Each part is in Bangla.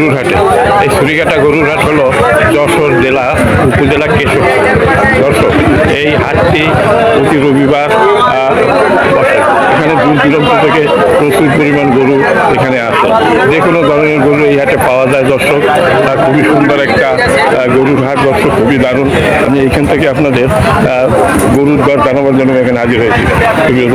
গরুরহাটে। এই ছুরিকাটা গরুরহাট হলো যশোর জেলা উপজেলা কেশব যশোর। এই হাটটি প্রতি রবিবার এখানে দূর দূরান্ত থেকে প্রচুর পরিমাণ গরু এখানে আসে। যে কোনো ধরনের গরু এই হাটে পাওয়া যায়, দর্শক। খুবই সুন্দর একটা গরুর হাট, দর্শক, খুবই দারুণ। আমি এখান থেকে আপনাদের গরুর দর জানাবার জন্য এখানে হাজির হয়েছি।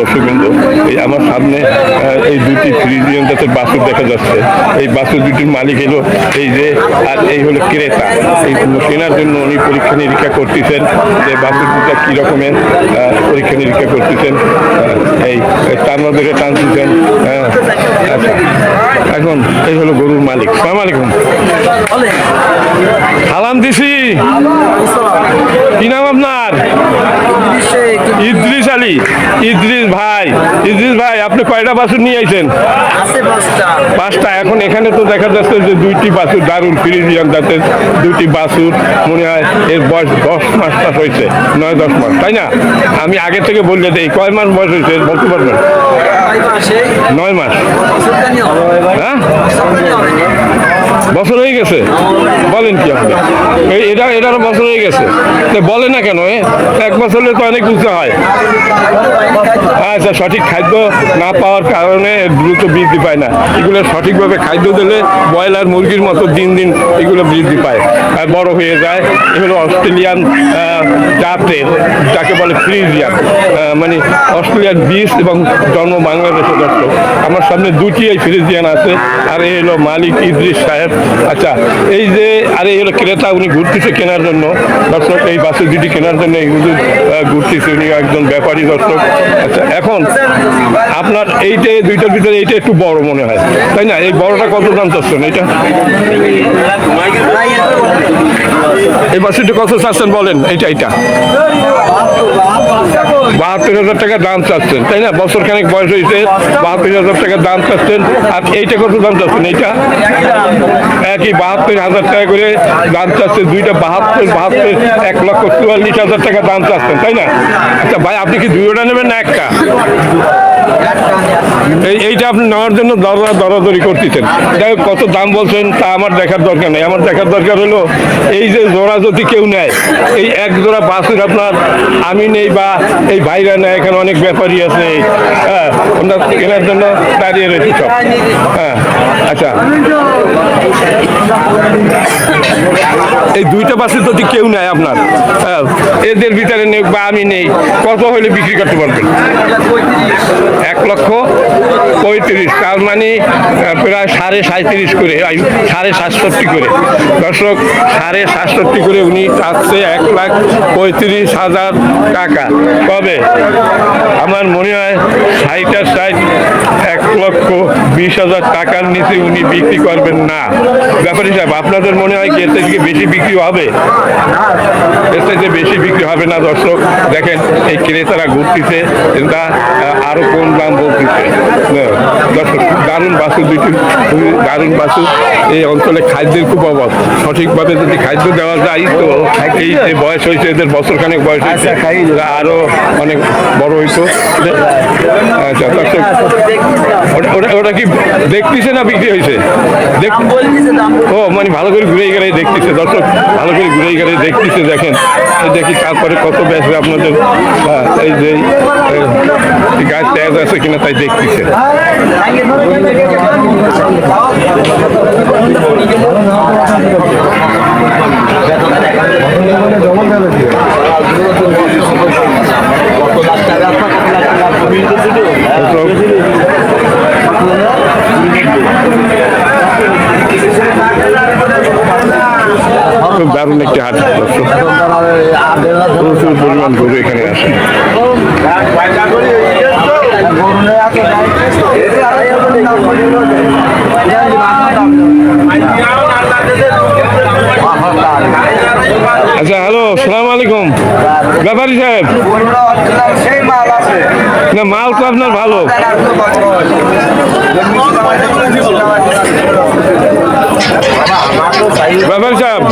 দর্শক বিন্দু এই আমার সামনে এই দুটি ফ্রিজিয়ান বাছুর দেখা যাচ্ছে। এই বাছুর দুটির মালিক হলো এই যে, আর এই হলো ক্রেতা। এই কেনার জন্য উনি পরীক্ষা নিরীক্ষা করতেছেন যে বাছুর দুটা কী রকমের পরীক্ষা নিরীক্ষা করতেছেন। এই তার মধ্যে টানতেছেন হ্যাঁ। এখন এই হলো গরুর মালিক। সালাম আলাইকুম। সালাম দিছি। কি নাম আপনার? ইদ্রিস আলী। ইদ্রিস ভাই ইদ্রিস ভাই আপনি কয়টা বাছুর নিয়ে আইছেন? পাঁচটা। এখন এখানে তো দেখা যাচ্ছে যে দুইটি বাছুর দারুণ ফ্রিজিয়ান জাতের দুইটি বাছুর। মনে হয় এর বয়স দশ মাস টাস হয়েছে নয় দশ মাস। তাই না? আমি আগে থেকে বললে দেই কয় মাস বয়স হয়েছে? বলতে পারবেন? নয় মাস। হ্যাঁ? বছর হয়ে গেছে। বলেন কি আপনি এটা এটারও বছর হয়ে গেছে। বলে না কেন এক বছর হলে তো অনেক উঁচু হয়। আচ্ছা সঠিক খাদ্য না পাওয়ার কারণে দ্রুত বৃদ্ধি পায় না। এগুলো সঠিকভাবে খাদ্য দিলে ব্রয়লার মুরগির মতো দিন দিন এগুলো বৃদ্ধি পায় আর বড় হয়ে যায়। এগুলো অস্ট্রেলিয়ান জাতের, যাকে বলে ফ্রিজিয়ান মানে অস্ট্রেলিয়ান বীজ এবং জন্ম বাংলাদেশের দর্শক আমার সামনে দুটি এই ফ্রিজিয়ান আছে, আর এই হলো মালিক ইদ্রিস সাহেব। আচ্ছা এই যে আর, এই হলো ক্রেতা, উনি ঘুরতেছে কেনার জন্য। দর্শক, এই বাসে দুটি কেনার জন্য এই হুজুর ঘুরতেছে, উনি একজন ব্যাপারী দর্শক। আচ্ছা এখন আপনার এইটা, দুইটার ভিতরে এইটা একটু বড় মনে হয়। তাই না? এই বড়টা কত দাম চাচ্ছেন? এটা এই বাসুটি কত চাচ্ছেন বলেন? এইটা এইটা। বাহাত্তর হাজার টাকা দাম চাচ্ছেন, তাই না? বছর খানেক বয়স হয়েছে, বাহাত্তর হাজার টাকা দাম চাচ্ছেন। আর এইটা কত দাম চাচ্ছেন? এইটা? একই বাহাত্তর হাজার টাকা করে দাম চাচ্ছে দুইটা বাহাত্তর বাহাত্তর, এক লক্ষ চুয়াল্লিশ হাজার টাকা দাম চাচ্ছেন, তাই না? আচ্ছা ভাই, আপনি কি দুইটা নেবেন না একটা? এইটা আপনি নেওয়ার জন্য দরদা দরাদরি করতেছেন। যাই কত দাম বলছেন তা আমার দেখার দরকার নেই। আমার দেখার দরকার হলো, এই যে জোড়া যদি কেউ নেয়, এই এক জোড়া বাসের আপনার আমি নেই বা এই ভাইরা নেয়, এখানে অনেক ব্যাপারই আছে হ্যাঁ আমরা কেনার জন্য দাঁড়িয়ে রয়েছে সব। হ্যাঁ আচ্ছা। এই দুইটা বাসে যদি কেউ নেয় আপনার। হ্যাঁ, এদের ভিতরে নেই বা আমি নেই। কত হলে বিক্রি করতে পারবেন? এক লক্ষ পঁয়ত্রিশ। তার মানে প্রায় সাড়ে সাঁত্রিশ করে সাড়ে সাতষট্টি করে। দর্শক সাড়ে সাতষট্টি করে উনি চাচ্ছে এক লাখ পঁয়ত্রিশ হাজার টাকা। কবে আমার মনে হয় এক লক্ষ বিশ হাজার টাকার নিচে উনি বিক্রি করবেন না। ব্যাপারী সাহেব আপনাদের মনে হয় কি এর থেকে বেশি বিক্রি হবে? এর থেকে বেশি বিক্রি হবে না দর্শক? দেখেন এই ক্রেতারা ঘুরতেছে তা আরও আরও কোন দাম বলতেছে? হ্যাঁ, দর্শক দারুণ বাসু দুইটি খুবই দারুণ বাসু। এই অঞ্চলে খাদ্যের খুব অভাব। সঠিকভাবে যদি খাদ্য দেওয়া যায় তো এই যে বয়স হয়েছে এদের বছর খানেক বয়স হয়েছে এরা আরও অনেক বড় হইতো। আচ্ছা দর্শক ওটা- ওটা কি দেখতেছে না বিক্রি হয়েছে ও মানে ভালো করে ঘুরে গেলে দেখতেছে। দর্শক ভালো করে ঘুরে গেলে দেখতেছে দেখেন। দেখি তারপরে কত বেসবে আপনাদের। এই যে গাছ তেজ আছে কিনা তাই দেখতেছে। দর্শক, খুব দারুণ একটি হাট দর্শক প্রচুর পরিমাণ গরু এখানে আসে আচ্ছা হ্যালো সালাম আলাইকুম। ব্যাপারী সাহেব। না মাল তো আপনার ভালো। ব্যাপারী সাহেব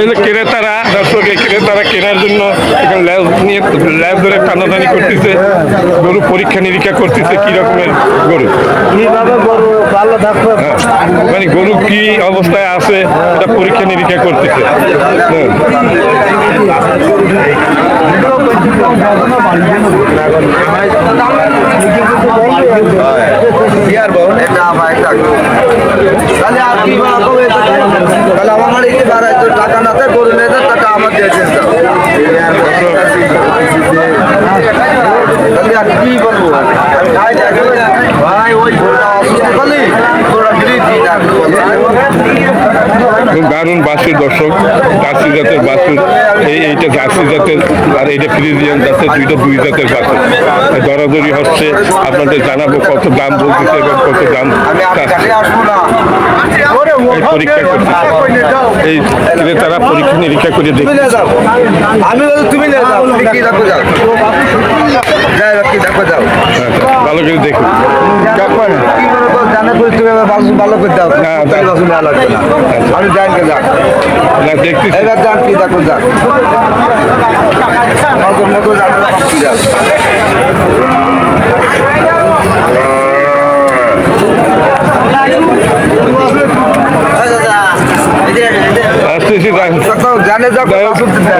এই ক্রেতারা দর্শক এই ক্রেতারা কেনার জন্য এখানে লেজ নিয়ে ল্যাব ধরে টানাটানি করতেছে গরু পরীক্ষা নিরীক্ষা করতেছে কি রকমের গরু? হ্যাঁ, মানে গরু কি অবস্থায় আছে এটা পরীক্ষা নিরীক্ষা করতেছে। হ্যাঁ। আমার কি বাড়াই তো টাকা টাকা আমার দিয়ে চেষ্টা তাহলে আর কি বলব দারুণ বাসুর দর্শক জার্সি জাতের বাসুর এই এইটা জার্সি জাতের আর এইটা ফ্রিজিয়ান জাতের দুইটা দুই জাতের বাসুর দরাদরি হচ্ছে আপনাদের জানাব কত দাম বলতেছে এবং কত দাম আমি আর চাচ্ছে। কাছে আসব না এই পরীক্ষা করতেছে। এই ক্রেতারা পরীক্ষা নিরীক্ষা করে দেখবে যাও। আমি তুমি আচ্ছা, ভালো করে দেখুন কি মনে করো জানে করে তুমি এবার ভালো ভালো করে দাও। হ্যাঁ। বাসু নেওয়া লাগবে না আমি জানি কে যাক। এবার যান কি দেখো যাক।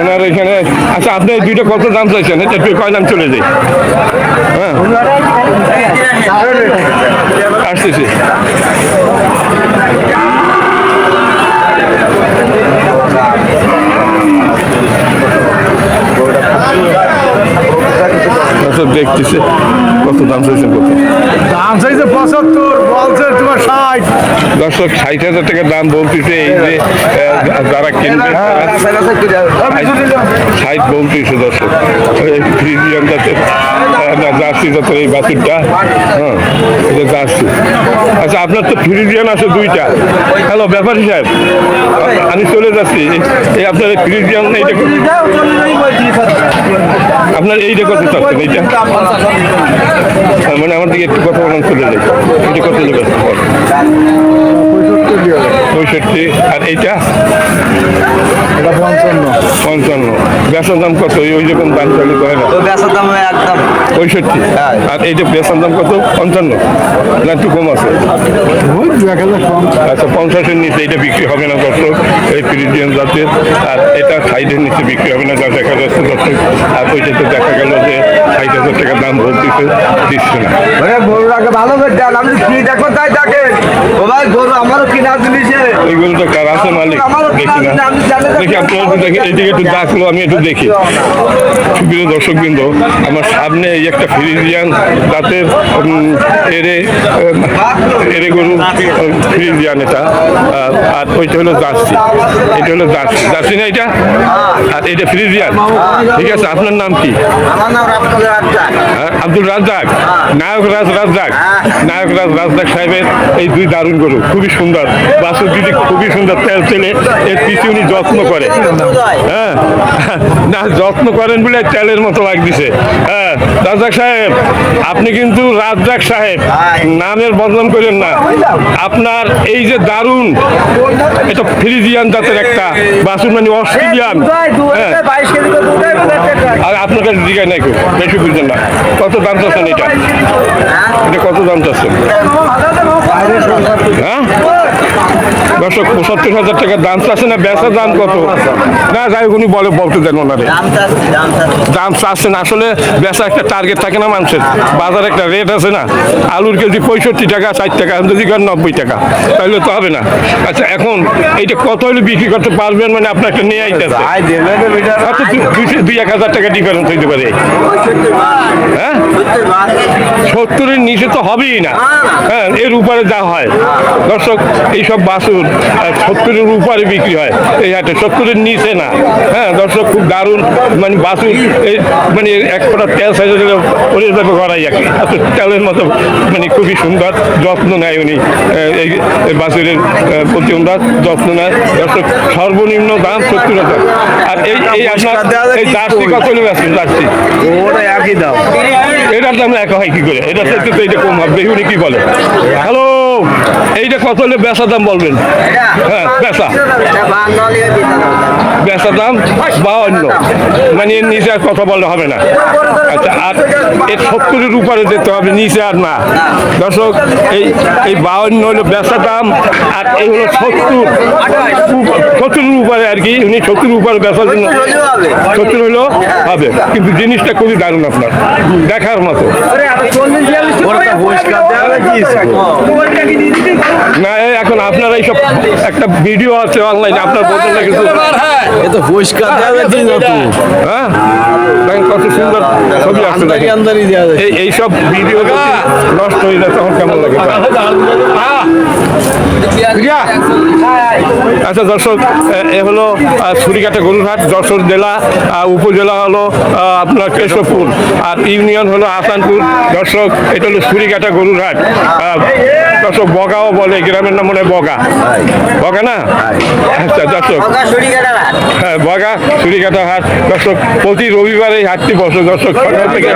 যাই এখানে আচ্ছা আপনি দুইটা কত দাম চাইছেন? এটা কয় দাম চলে যায় হ্যাঁ। আসতেছি। দেখতেছে কত দাম চাইছেন কত? দাম চাইছে পঁচাত্তর। দর্শক ষাট হাজার টাকা দাম বলতেছে এই যে যারা কিনবে তারা ষাট বলতেছে দর্শক এই ফ্রিজিয়ান জাতের আহ, জার্সি জাতের এই বাছুরটা হ্যাঁ এটা জার্সি আচ্ছা আপনার তো ফ্রিজিয়ান আছে দুইটা। হ্যালো ব্যাপারী সাহেব আমি চলে যাচ্ছি। এই- আপনার এই ফ্রিজিয়ান এইটা আপনার এইটা কত চাচ্ছেন এইটা? মানে আমার দিকে একটু কথা বলেন চলে যাই। এটা কত পঁয়ষট্টি। আর এইটা? এটা পঞ্চান্ন। পঞ্চান্ন। বেসার দাম কত? ওই রকম দাম চালু করে না? তো বেসার দাম একদম। পঁয়ষট্টি। হ্যাঁ। আর এইটা বেসার দাম কত? পঞ্চান্ন। না একটু কম আছে? আচ্ছা পঞ্চাশের নিচে এটা বিক্রি হবে না দর্শক। এই ফ্রিজিয়ান জাতের। আর এটা সাইডের নিচে বিক্রি হবে না যা দেখা যাচ্ছে দর্শক। আর ওইটাতে দেখা গেল যে ষাট হাজার টাকা দাম বলতেছে দিচ্ছে না। ভালো করে আমি কি দেখো তাই দেখে ও ভাই গরু আমারও কিনা জিনিসে এইগুলো তো কার আছে মালিক? দেখি না। দেখি আপনারা দেখি এইদিকে একটু ডাকলো আমি একটু দেখি। সুপ্রিয় দর্শকবৃন্দ আমার সামনে এই একটা ফ্রিজিয়ান জাতের উম, এরে এরে গরু ফ্রিজিয়ান এটা। আর- ওইটা হলো জার্সি। এটা হলো জার্সি। জার্সি না এটা? আর এটা ফ্রিজিয়ান। ঠিক আছে আপনার নাম কি? রামকালের আটটা হ্যাঁ, আব্দুল রাজ্জাক? নায়ক রাজ রাজ্জাক? নায়ক রাজ রাজ্জাক সাহেবের এই দুই দারুণ গরু খুবই সুন্দর। বাসুর দিদি খুবই সুন্দর তেল তেলে এর পিছু উনি যত্ন করে। হ্যাঁ। না, যত্ন করেন বলে তেলের মতো লাগতেছে। হ্যাঁ রাজ্জাক সাহেব, আপনি কিন্তু রাজ্জাক সাহেব, নামের বদনাম করেন না। আপনার এই যে দারুণ, এটা ফ্রিজিয়ান জাতের একটা বাসুর মানে অস্ট্রেলিয়ান। হ্যাঁ। আর, আপনার কাছে জিজ্ঞাসা নাই কেউ, বেশি বুঝছেন না। কত দাম চাচ্ছেন এটা? এটা কত দাম চাচ্ছেন? হ্যাঁ? দর্শক পঁচাত্তর হাজার টাকা দাম চাচ্ছে না বেচার দাম কত? না যাই উনি বলে বলতে দেন ওনারে। দাম চাচ্ছেন আসলে বেচা একটা টার্গেট থাকে না মানুষের। বাজারে একটা রেট আছে না আলুর কেজি পঁয়ষট্টি টাকা ষাট টাকা যদি করেন নব্বই টাকা তাহলে তো হবে না। আচ্ছা এখন এইটা কত হলে বিক্রি করতে পারবেন মানে আপনাকে নিয়ে আইতেছে ভাই দেবে তো বেটা। আচ্ছা দুই- দুই এক হাজার টাকা ডিফারেন্স হইতে পারে। হ্যাঁ? সত্তরের নিচে তো হবেই না। হ্যাঁ এর উপরে যা হয়। দর্শক এইসব বাসুর আহ, সত্তরের উপরে বিক্রি হয় এই হাটে। সত্তরের নিচে না। হ্যাঁ দর্শক খুব দারুণ মানে বাসুর এই মানে এক ফোটা তেল সাইজে যাবে গড়াই আর কি এত তেলের মতো মানে খুবই সুন্দর যত্ন নেয় উনি এই বাসুরের প্রতি ওনারা যত্ন নেয়। দর্শক সর্বনিম্ন দাম সত্তর হাজার। আর এই এই আপনার এই জার্সি কত ব্যস্ত জার্সি? ওটা একই দাম। এটার দাম এক হয় কি করে? এটা তো এটা কম হবে উনি কি বলে? হ্যালো? এইটা কত হলে বেচা দাম বলবেন? হ্যাঁ বেচা। বেচা দাম বাউন্ন। মানে এর নিচে আর কথা বললে হবে না। আচ্ছা আর এর সত্তরের উপরে যেতে হবে, নিচে আর না। দর্শক, এই এই বাউন্ন হলো বেচা দাম, আর এই হলো সত্তর। সত্তরের উপরে আর কি, উনি সত্তরের উপরে বেচার জন্য সত্তর হলো হবে। কিন্তু জিনিসটা খুবই দারুণ আপনার। দেখার মতো। না এই এখন আপনারা এইসব একটা ভিডিও আছে অনলাইনে আপনার বলতে না কিছু? এ তো পরিষ্কার দেওয়া দিন তো হ্যাঁ? কত সুন্দর ছবি দেওয়া এই এইসব ভিডিও নষ্ট হয়ে যায় তখন কেমন লাগে? আচ্ছা দর্শক, এ- হলো ছুরিকাটা গরুরহাট, যশোর জেলা উপজেলা হলো আপনার কেশবপুর। আর ইউনিয়ন হলো আসানপুর। দর্শক, এটা হলো ছুরিকাটা গরুরহাট। দর্শক বগাও বলে গ্রামের নাম মনে হয় বগা। বগা না? আচ্ছা দর্শক। হ্যাঁ বগা ছুরিকাটা হাট। দর্শক প্রতি রবিবার এই হাটটি বসে। দর্শক সকাল থেকে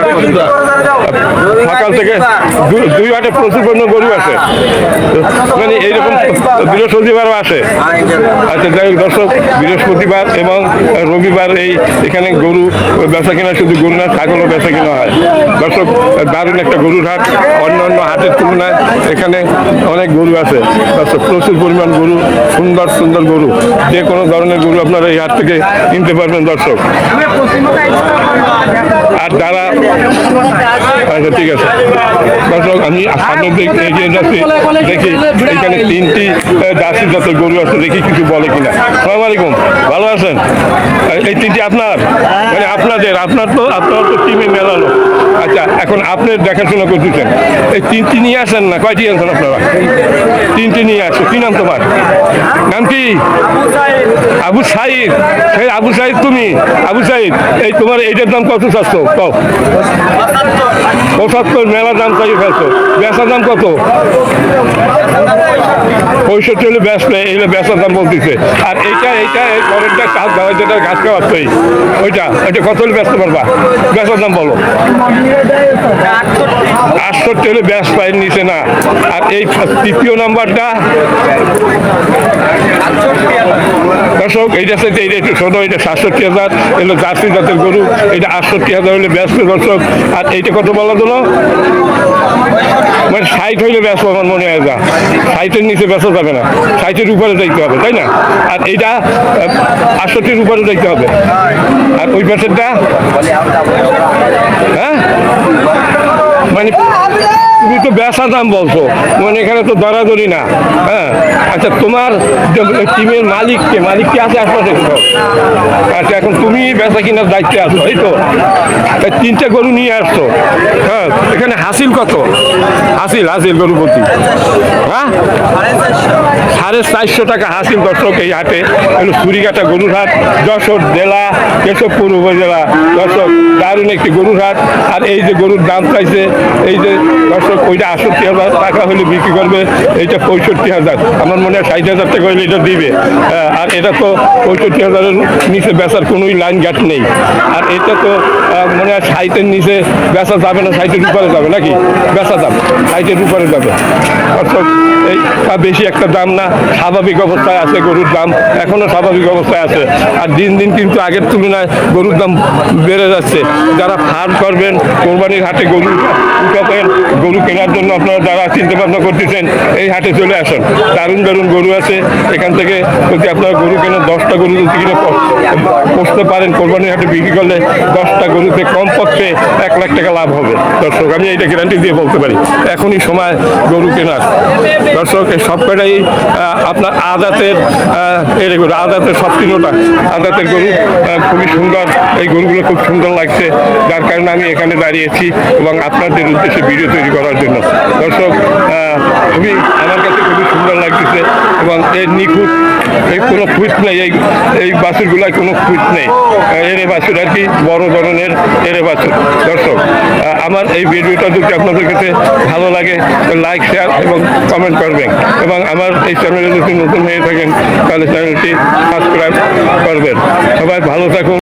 সকাল থেকে দু- দুই হাটে প্রচুর পরিমাণ গরু আছে। মানে এইরকম বৃহস্পতিবারও আসে আচ্ছা যাই হোক দর্শক বৃহস্পতিবার এবং রবিবার এই এখানে গরু বেচা কেনা শুধু গরু না ছাগলও বেচা কেনা হয়। দর্শক দারুণ একটা গরুর হাট। অন্য অন্য হাটের তুলনায় এখানে অনেক গরু আছে। প্রচুর পরিমাণ গরু, সুন্দর সুন্দর গরু। যে কোনো ধরনের গরু আপনারা এই হাট থেকে কিনতে পারবেন, দর্শক। আর যারা আচ্ছা ঠিক আছে। দর্শক, আমি এগিয়ে যাচ্ছি। দেখি, এখানে তিনটি জার্সি জাতের গরু আছে, দেখি কিছু বলে কিনা। সালাম আলাইকুম, ভালো আছেন? এই- এই তিনটি আপনার? মানে আপনাদের, আপনার তো আপনার তো টিমে মেলালো আচ্ছা এখন আপনি দেখাশোনা করতেছেন। এই তিনটি নিয়ে আসেন না, কয়টি আনছেন আপনারা? তিনটি নিয়ে আসো কি নাম তোমার নাম কি? আবু সাইদ। সেই আবু সাইদ তুমি? আবু সাইদ, এই তোমার এইটার দাম কত চাচ্ছ কও। পঁচাত্তর মেলা দাম চাই ফেলছো? বেচার দাম কত? পঁয়ষট্টি হলে বেচলে এইগুলো বেচার দাম বলতেছে। আর এইটা এইটা, এই পরেরটা কাজ দেওয়া যেটা ঘাস খাওয়াচ্ছে, ওইটা ওইটা কত হলে বেচতে পারবা? বেচার দাম বলো। আটষট্টি হলে ব্যাস পায়ের নিচে না। আর এই তৃতীয় নাম্বারটা দর্শক এইটা সাথে এইটা একটু ছোটো এটা সাতষট্টি হাজার, এগুলো জার্সি জাতের গরু এটা আটষট্টি হাজার হলে ব্যস্ত দর্শক। আর এইটা কত বলা হলো মানে ষাট হইলে ব্যস্ত আমার মনে হয় যা। ষাটের নিচে ব্যস্ত যাবে না। ষাটের উপরে যাইতে হবে, তাই না? আর এইটা আটষট্টির উপরে যাইতে হবে। আর ওই পাশেরটা? হ্যাঁ? মানে তুমি তো বেচা দাম বলছো। মানে এখানে তো দরাদরি না। হ্যাঁ। আচ্ছা তোমার টিমের মালিককে মালিক কি আছে আশপাশে? আচ্ছা এখন তুমি বেচা কিনার দায়িত্বে আছো এই তো? তিনটে গরু নিয়ে আসছো। হ্যাঁ এখানে হাসিল কত? হাসিল হাসিল গরু প্রতি হ্যাঁ? সাড়ে চারশো টাকা হাসিল দর্শক এই হাটে। হলো সুরিঘাটা গরুর হাট, যশোর জেলা কেশবপুর উপজেলা দর্শক দারুণ একটি গরুর হাট। আর এই যে গরুর দাম চাইছে এই যে দর্শক, ওইটা আটষট্টি হাজার টাকা হলে বিক্রি করবে এইটা পঁয়ষট্টি হাজার। আমার মনে হয় ষাট হাজার টাকা হলে এটা দিবে। আর এটা তো পঁয়ষট্টি হাজারের নিচে বেচার কোনোই লাইন গ্যাট নেই। আর এটা তো মনে হয় সাইটের নিচে বেচা যাবে না সাইটের উপরে যাবে নাকি? বেচা যাবে সাইটের উপরে যাবে। অর্থাৎ এই বেশি একটা দাম না। স্বাভাবিক অবস্থায় আছে গরুর দাম। এখনও স্বাভাবিক অবস্থায় আছে। আর দিন দিন কিন্তু আগের তুলনায় গরুর দাম বেড়ে যাচ্ছে। যারা ফার্ম করবেন, কোরবানির হাটে গরু উঠাবেন, গরু চিন্তা ভাবনা করতেছেন, এই হাটে চলে আসেন। দারুণ দারুণ গরু আছে, এখান থেকে যদি আপনারা গরু কেনেন, দশটা গরু যদি কিনে পুষতে পারেন, কোরবানির হাটে বিক্রি করলে দশটা গরুতে কমপক্ষে এক লাখ টাকা লাভ হবে। দর্শক, আমি এইটা গ্যারান্টি দিয়ে বলতে পারি, এখনই সময় গরু কেনার। দর্শক, এই সব কটাই আপনার আদাতের এর গরু আদাতের সব তিনোটা আদাতের গরু খুবই সুন্দর। এই গরুগুলো খুব সুন্দর লাগছে, যার কারণে আমি এখানে দাঁড়িয়েছি এবং আপনাদের উদ্দেশ্যে ভিডিও তৈরি করার জন্য। দর্শক খুবই আমার কাছে খুবই সুন্দর লাগতেছে এবং এর নিখুঁত এই কোনো ফুট নেই, এই এই বাছুরগুলায় কোনো খুঁত নেই। এরে বাছুর আর কি, বড় ধরনের এরে বাছুর। দর্শক আমার এই ভিডিওটা যদি আপনাদের কাছে ভালো লাগে লাইক শেয়ার এবং কমেন্ট করবেন। এবং আমার এই চ্যানেলে যদি নতুন হয়ে থাকেন, তাহলে চ্যানেলটি সাবস্ক্রাইব করবেন। সবাই ভালো থাকুন।